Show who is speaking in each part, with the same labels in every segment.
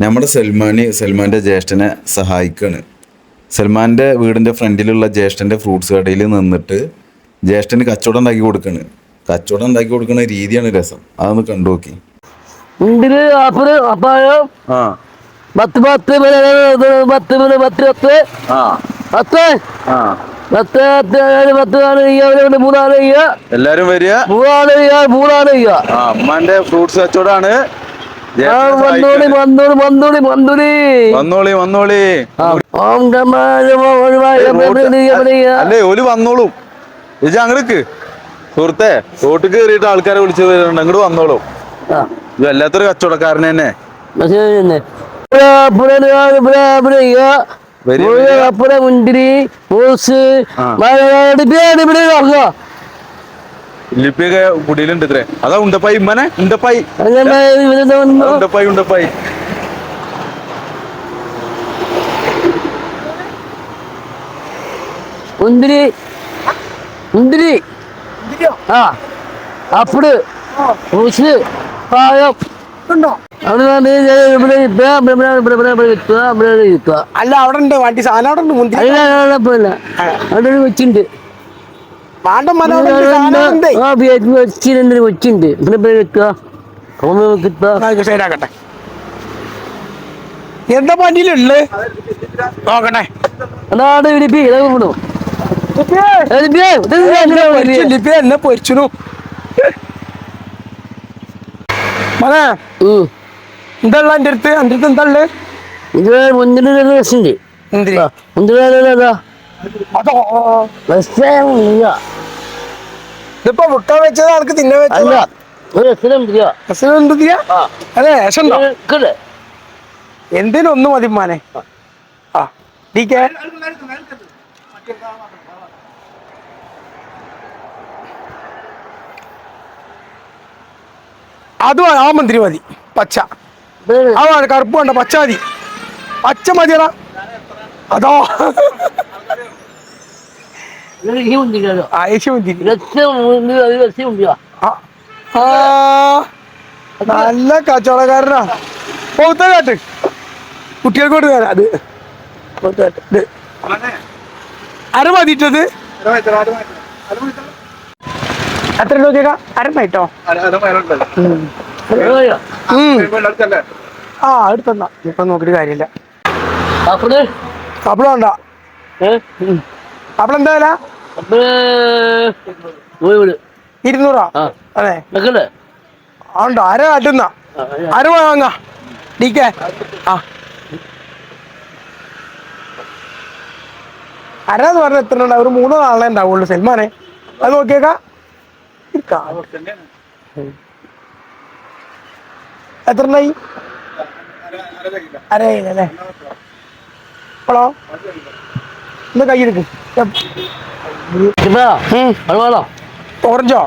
Speaker 1: നമ്മുടെ സൽമാന് സൽമാന്റെ ജ്യേഷ്ഠനെ സഹായിക്കാണ്. സൽമാന്റെ വീടിന്റെ ഫ്രണ്ടിലുള്ള ജ്യേഷ്ഠന്റെ ഫ്രൂട്ട്സ് കടയിൽ നിന്നിട്ട് ജ്യേഷ്ഠന് കച്ചവടം ഉണ്ടാക്കി കൊടുക്കുകയാണ് കച്ചവടം ഉണ്ടാക്കി കൊടുക്കുന്ന രീതിയാണ് രസം. അതൊന്ന് കണ്ടു നോക്കി.
Speaker 2: മുന്തിരി ആപ്പിൾ അപ്പായം.
Speaker 1: ആ.
Speaker 2: പത്ത് പത്ത് പത്ത് പത്ത് പത്ത് പത്ത്.
Speaker 1: ആ.
Speaker 2: പത്ത്.
Speaker 1: ആ.
Speaker 2: പത്ത് പത്ത് ഏഴ് പത്ത് നാല് അയ്യ രണ്ട് മൂന്നാൽ
Speaker 1: എല്ലാരും വരിക?
Speaker 2: മൂന്നാൽ
Speaker 1: മൂന്നാൽ അമ്മാന്റെ ഫ്രൂട്ട്സ് കച്ചവടമാണ്.
Speaker 2: വന്നോളി വന്നോളി വന്നോളി വന്നോളി.
Speaker 1: വന്നോളി അല്ലേ ഓൽ വന്നോളും. ഇജ് അങ്ങടക്ക്. സുഹൃത്തെ തോട്ടിക്ക് കയറിയിട്ട് ആൾക്കാരെ വിളിച്ചു വരുന്നുണ്ട്. അങ്ങോട്ട് വന്നോളൂ. ഇത് വല്ലാത്തൊരു കച്ചവടക്കാരൻ തന്നെ.
Speaker 2: മുന്തിരി മൂസ്
Speaker 1: ആ.
Speaker 2: ഇവിടെ നോക്കുക
Speaker 1: ലിപ്പിയൊക്കെ കുടിയിലുണ്ട് ഇത്രേ. അതാ ഉണ്ടപ്പായി ഇമ്മനെ ഉണ്ടപ്പായി. ഉണ്ടപ്പായി ഉണ്ടപ്പായി.
Speaker 2: മുന്തിരി. മുന്തിരി. ആ. അപ്പിട്. മൂസ് പായം.
Speaker 3: അല്ല അവിടെ ഉണ്ട് വണ്ടി സാധനം അവിടെ ഉണ്ട് മുന്തിരി
Speaker 2: അവിടെ ഒരു വെച്ചിട്ടുണ്ട് നിൽക്കുക
Speaker 3: എന്താ? നോക്കട്ടെ.
Speaker 2: അതാണ്
Speaker 3: എന്നെ പൊരിച്ചു മനെ എന്താ ഉള്ള എന്റെ അടുത്ത്? എന്റെ അടുത്ത് എന്താ ഉള്ളത്
Speaker 2: ഇത് മുന്തിരി ഒരു രസമുണ്ട്.
Speaker 3: മുന്തിരി.
Speaker 2: മുന്തിരി അതാ
Speaker 3: അതോ
Speaker 2: രസമില്ല
Speaker 3: ഇതിപ്പോ മുട്ട വെച്ചത് ആൾക്ക് തിന്നെ
Speaker 2: അല്ല
Speaker 3: വെച്ചത്
Speaker 2: ഒരു രസം ഇല്ല
Speaker 3: അതെ രസം ഉണ്ടോ
Speaker 2: നിൽക്കല്ലേ
Speaker 3: എന്തിനും ഒന്ന് മതി മാനെ. ആ. ഡി കെ. അത് മതി, ആ മന്ത്രി മതി പച്ച. വേണ്ട, കറുപ്പ് വേണ്ട പച്ച മതി. പച്ച മതിയടാ. അതോ.
Speaker 2: മുന്തിരിയോ
Speaker 3: ആ യേശു മന്ത്രി
Speaker 2: രസം മുന്തിരി അത് രസമുണ്ട്
Speaker 3: ആ. നല്ല കച്ചവടക്കാരനാ. പൗത്ത കാട്ട് കുട്ടികൾക്ക് കൊണ്ട് തരാം. അത്. പൗത്ത കാട്ട് ഇത്. അര മതിട്ടത് എത്ര നോക്കിയേക്കാ. അരണ്ണായിട്ടോ ആ എടുത്തന്നാ ഇപ്പൊ നോക്കിട്ട് കാര്യമില്ല.
Speaker 2: അപ്പഴ്
Speaker 3: വേണ്ട. കപ്പിള എന്താ വില? ഇരുന്നൂറാ? അതെ. ആ അര കാട്ടുന്ന. അര വാങ്ങ. ഡി ആ. അര എന്ന് പറഞ്ഞ എത്ര ഉണ്ടാവും? ഒരു മൂന്നോ നാളെ ഉണ്ടാവുള്ളൂ. സൽമാനെ. അത് നോക്കിയേക്കാ. എത്ര ഉണ്ടായി? അര ഇപ്പോഴോ
Speaker 2: അത് വേണോ
Speaker 3: ഓറഞ്ചോ?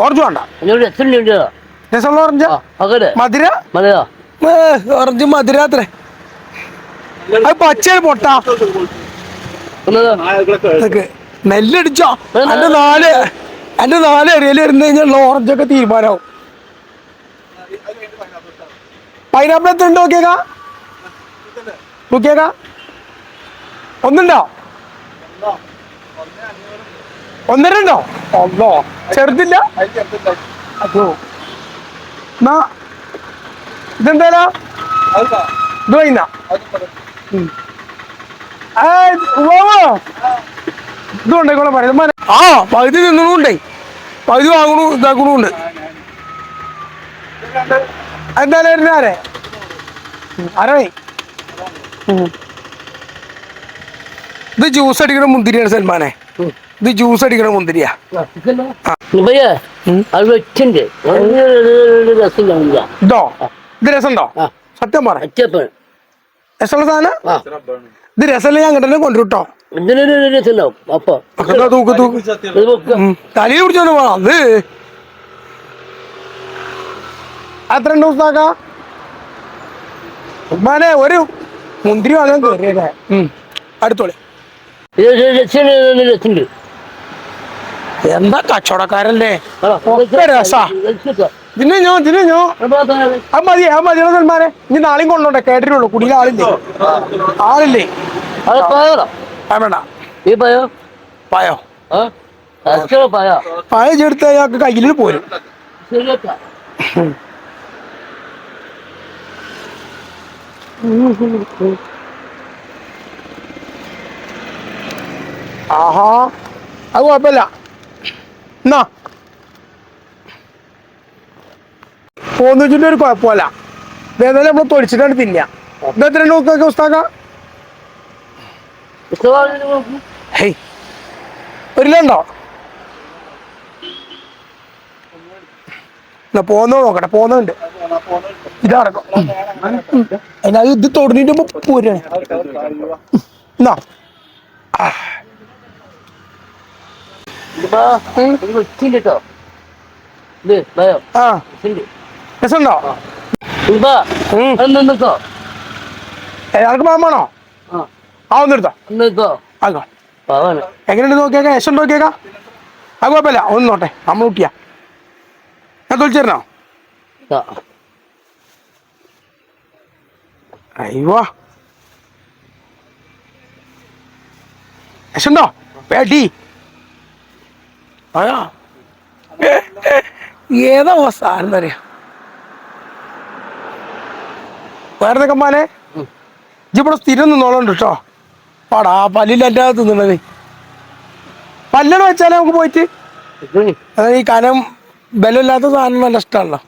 Speaker 3: ഓറഞ്ച് വേണ്ട. രസമുള്ള ഓറഞ്ചോ? മധുര? ഓറഞ്ച് മധുരാത്രേ അത് പച്ച പൊട്ട. ഇതൊക്കെ നെല്ലടിച്ചോ? എന്റെ നാല് എന്റെ നാല് ഏരിയയിൽ ഇരുന്ന് കഴിഞ്ഞാൽ ഓറഞ്ചൊക്കെ തീരുമാനമാവും. പൈനാപ്പിൾ എത്ര ഉണ്ട്? നോക്കിയേക്കാ. നോക്കിയേക്കാ. ഒന്നുണ്ടോ? ഒന്നര ഉണ്ടോ? ഒന്നോ ചെറുതില്ല? അതോ എന്നാ ഇതെന്തായാലും ഇത് വൈകുന്ന ഇത് കൊണ്ടേക്കോളെ പറയുന്നത് ആ പകുതി തിന്നണുണ്ടേ പകുതി വാങ്ങണു ഇതാക്കണുണ്ട്. എന്തായാലും വരുന്ന ആരെ? ആരേ ഇത് ജ്യൂസ് അടിക്കണ മുന്തിരിയാണ് സൽമാനെ. ഇത് ജ്യൂസ് അടിക്കണ മുന്തിരിയാ. ഇതോ? ഇത് രസമുണ്ടോ. സത്യം പറ. രസമുള്ള സാധനം? ഇത് രസമല്ല ഞാൻ കണ്ടല്ലോ തൂക്ക് തൂക്ക്. ഉം. തലയിൽ പിടിച്ചോണ്ട് പോണം അത് എത്ര ഉണ്ട് ഉസ്താക്ക? ഉമ്മാനെ ഒരു മുന്തിരി വാങ്ങാൻ കയറിയല്ലേ അടുത്തോളെ
Speaker 2: ഇത് രസമുണ്ട് ഇത് രസമുണ്ട്
Speaker 3: എന്താ കച്ചവടക്കാരല്ലേ
Speaker 2: തിന്നോ
Speaker 3: ഒക്കെ രസാ.
Speaker 2: രസാ.
Speaker 3: ഇതിനെ ഞാൻ ഇതിനെ ഞാൻ അത് മതി അത് മതി സൽമാനെ ഇനി നാളെയും കൊണ്ടോട്ടെ കേട്ടിട്ടുള്ളൂ കുടിയിൽ ആളില്ലേ ആളില്ലേ വേണ്ട
Speaker 2: ഈ പയോ
Speaker 3: പായോ ചെടുത്ത് അയാൾക്ക് കയ്യിൽ പോരും
Speaker 2: ശരിയാ
Speaker 3: ആഹാ അത് കുഴപ്പമില്ല. എന്നാ. പോന്ന് വെച്ചിട്ട് ഒരു കുഴപ്പമില്ല. ഇതേതായാലും നമ്മൾ തൊടിച്ചിട്ടാണ് തിന്ന ഇത് എത്ര നോക്കൊക്കെ ഉസ്താക്ക ഹേയ് ഒരു കിലോ എന്നാ പോന്നോ നോക്കട്ടെ പോന്നുണ്ട്. ഇതടക്കം അതിനാ ഇത് തൊടിഞ്ഞിട്ട് പോരാണ് എന്നാ.
Speaker 2: വെച്ചിട്ടോ ഇത് പയോ
Speaker 3: ആ. രസമുണ്ടോ.
Speaker 2: നിന്നോ
Speaker 3: എല്ലാവർക്കും മാമാണോ
Speaker 2: ആ.
Speaker 3: ആ ഒന്ന് എടുത്തോ.
Speaker 2: നിന്നോ
Speaker 3: ആക്കോ എങ്ങനെയുണ്ട് നോക്കിയേക്കാം യശം നോക്കിയേക്കാം? ആ കുഴപ്പമില്ല. ഒന്ന് നോട്ടെ. നമ്മൾ കുട്ടിയാ ഞാൻ തൊളിച്ചേരണോ അയ്യോ. യശുണ്ടോ? വേട്ടി അയാ ഏതാ സാധനം അറിയാ വേറെ കമ്മാനെ ഇജിവിടെ സ്ഥിരം നിന്നോളുണ്ട് കേട്ടോ പാടാ പല്ലില്ല തിന്നണത് പല്ലണ വെച്ചാലേ നമുക്ക് പോയിട്ട്? അതായത് ഈ കനം ബലമില്ലാത്ത സാധനം നല്ല ഇഷ്ടമാണല്ലോ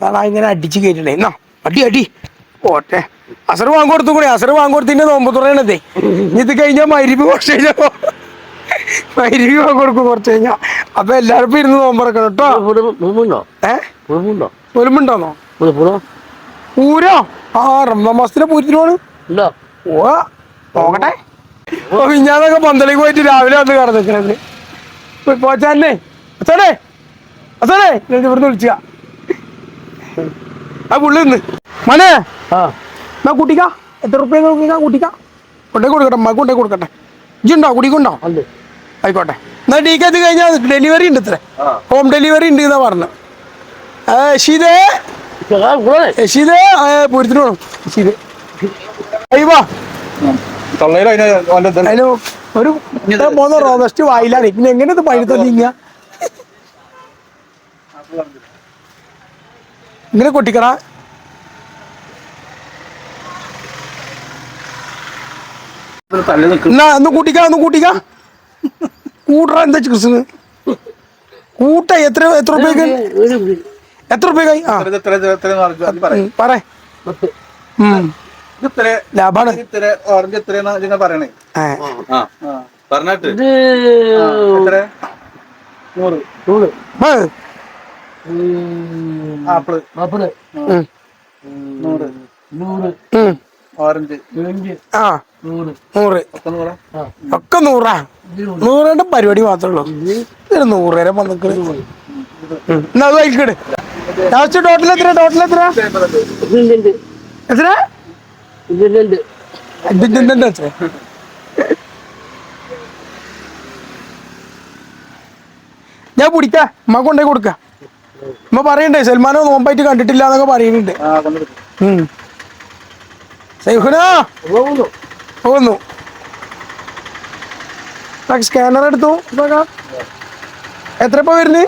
Speaker 3: അതാണ് ഇങ്ങനെ അടിച്ച് കയറ്റണേ എന്നാ അടി അടി. ഓട്ടെ അസർ വാങ്ങിക്കൊടുത്തു കൂടെ അസർ വാങ്ങിക്കൊടുത്തിന്റെ നോമ്പ് തുറയണതേ. ഇത് കഴിഞ്ഞാൽ മരിപ്പ് കുറച്ച് കഴിഞ്ഞാൽ മരുഭി കൊടുക്കും കുറച്ച് കഴിഞ്ഞാ. അപ്പൊ എല്ലാവർക്കും ഇരുന്ന് നോമ്പറക്കണം കേട്ടോ.
Speaker 2: മുഴുമുണ്ടോ
Speaker 3: പൂരോ? ആ റംസാൻ മാസത്തിലെ പൂരത്തിനോട്
Speaker 2: ഉണ്ടോ?
Speaker 3: ഓ നോക്കട്ടെ. മിഞ്ഞാന്നൊക്കെ പന്തലേക്ക് പോയിട്ട് രാവിലെ വന്ന് കടന്നിക്കണത് പോച്ചാനെ അച്ഛനെ അച്ഛനെ ഞാൻ ഇവിടുന്ന് വിളിച്ച. ആ പുള്ളി നിന്ന്. മനെ എന്നാ കുട്ടിക്കാ? എത്ര റുപ്യ കുട്ടിക്ക? കൊണ്ടേ കൊടുക്കട്ടെ അമ്മ കൊണ്ടേ കൊടുക്കട്ടെ. ഇജ്ജുണ്ടോ കുടിക്കുണ്ടോ
Speaker 2: ഉണ്ട്.
Speaker 3: ആയിക്കോട്ടെ. എന്നാ ടീക്ക് അത് കഴിഞ്ഞാൽ ഡെലിവറി ഉണ്ട് ഇത്ര. ഹോം ഡെലിവറി ഉണ്ട് എന്നാ പറഞ്ഞു. ഷീതേ ഷീതേ പൂരത്തിന് പോകണം ഷീതേ അയ്യോ അതിന് ഒരു മൂന്ന് റോബസ്റ്റ് വായിലാണ്. പിന്നെ എങ്ങനെ ഇത് പഴുത്ത നീങ്ങ? ഇങ്ങനെ കൊട്ടിക്കട. എന്നാ ഒന്ന് കൂട്ടിക്ക ഒന്ന് കൂട്ടിക്ക. കൂട്ടറ എന്താ ക്രിസ്തു കൂട്ട എത്ര എത്ര രൂപയ്ക്ക് എത്ര രൂപയ്ക്കായി ആ. പറ ലാഭാണ്.
Speaker 4: ഓറഞ്ച് പറയണേ.
Speaker 1: പറഞ്ഞിട്ട്.
Speaker 4: എത്ര? ആപ്പിൾ.
Speaker 2: മാപ്പിൾ
Speaker 3: ഉം,
Speaker 4: നൂറ്.
Speaker 2: നൂറ്.
Speaker 4: ഓറഞ്ച്.
Speaker 3: ആ.
Speaker 2: നൂറ്.
Speaker 4: ഒക്കെ നൂറ്?
Speaker 3: ഒക്കെ നൂറാ? നൂറിന്റെ പരിപാടി മാത്രമേ ഉള്ളൂ. ഇതൊരു നൂറേരം വന്നിട്ട് എന്നാ അത് കഴിക്കട് ലാസ്റ്റ് ടോട്ടൽ എത്ര? ടോട്ടൽ എത്ര? എത്ര? ഞാൻ പിടിക്ക അമ്മ കൊണ്ടേ കൊടുക്ക. അമ്മ പറയണ്ടേ സൽമാനോ നോമ്പായിട്ട് കണ്ടിട്ടില്ല എന്നൊക്കെ പറയുന്നുണ്ട് ഉം.
Speaker 2: പോകുന്നു.
Speaker 3: പോകുന്നു. സ്കാനർ എടുത്തു. നോക്കാം എത്ര ഇപ്പൊ വരുന്നത്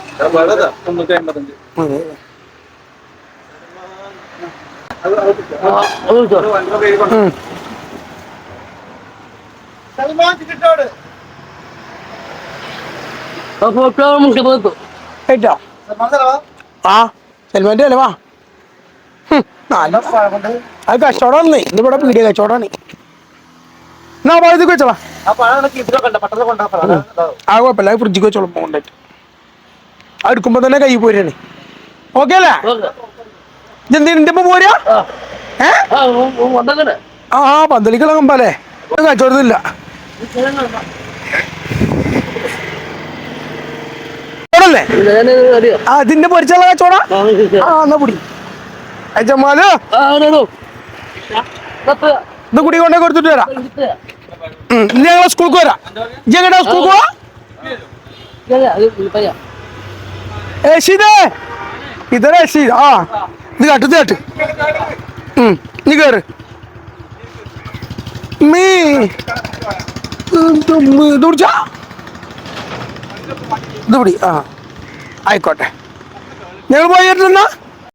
Speaker 2: ആ,
Speaker 3: സൽമാന്റെ അല്ലേ വാ. അത് കച്ചവടമാണെന്നേ ഇന്ന് ഇവിടെ പീടിയ കച്ചവടമാണ്. എന്നാ പഴുതിക്ക് വെച്ചോളാം ആ കുഴപ്പമില്ല. അത് ഫ്രിഡ്ജിക്ക് വെച്ചോളാം. കൊണ്ടായിട്ട് അത് എടുക്കുമ്പോ തന്നെ കൈ പോരാണ് ഓക്കെ. അല്ലേ ഇതെന്തിന്റെ പോരാ?
Speaker 2: ആ.
Speaker 3: പന്തലിക്കുള്ള കമ്പല്ലേ കച്ചവടത്തില്ല അതിന്റെ പൊരിച്ചുള്ള കച്ചവട?
Speaker 2: ആ
Speaker 3: എന്നാ കുടി
Speaker 2: പത്ത്
Speaker 3: ഇത് കുടി കൊണ്ടേ കൊടുത്തിട്ട് വരാം. ഞങ്ങളെ സ്കൂൾക്ക് വരാം. എങ്ങടാ സ്കൂൾക്ക് പോവാ?
Speaker 2: ഇല്ല, അത് പയ്യ.
Speaker 3: ഏ ശീതേ ഇതര ശരി ആ ഇത് കാട്ട് ഇത് നീ കേറ്. മീ. ഇത് ഇത് കുടി ആ. ആയിക്കോട്ടെ. ഞങ്ങൾ പോയിരുന്നാ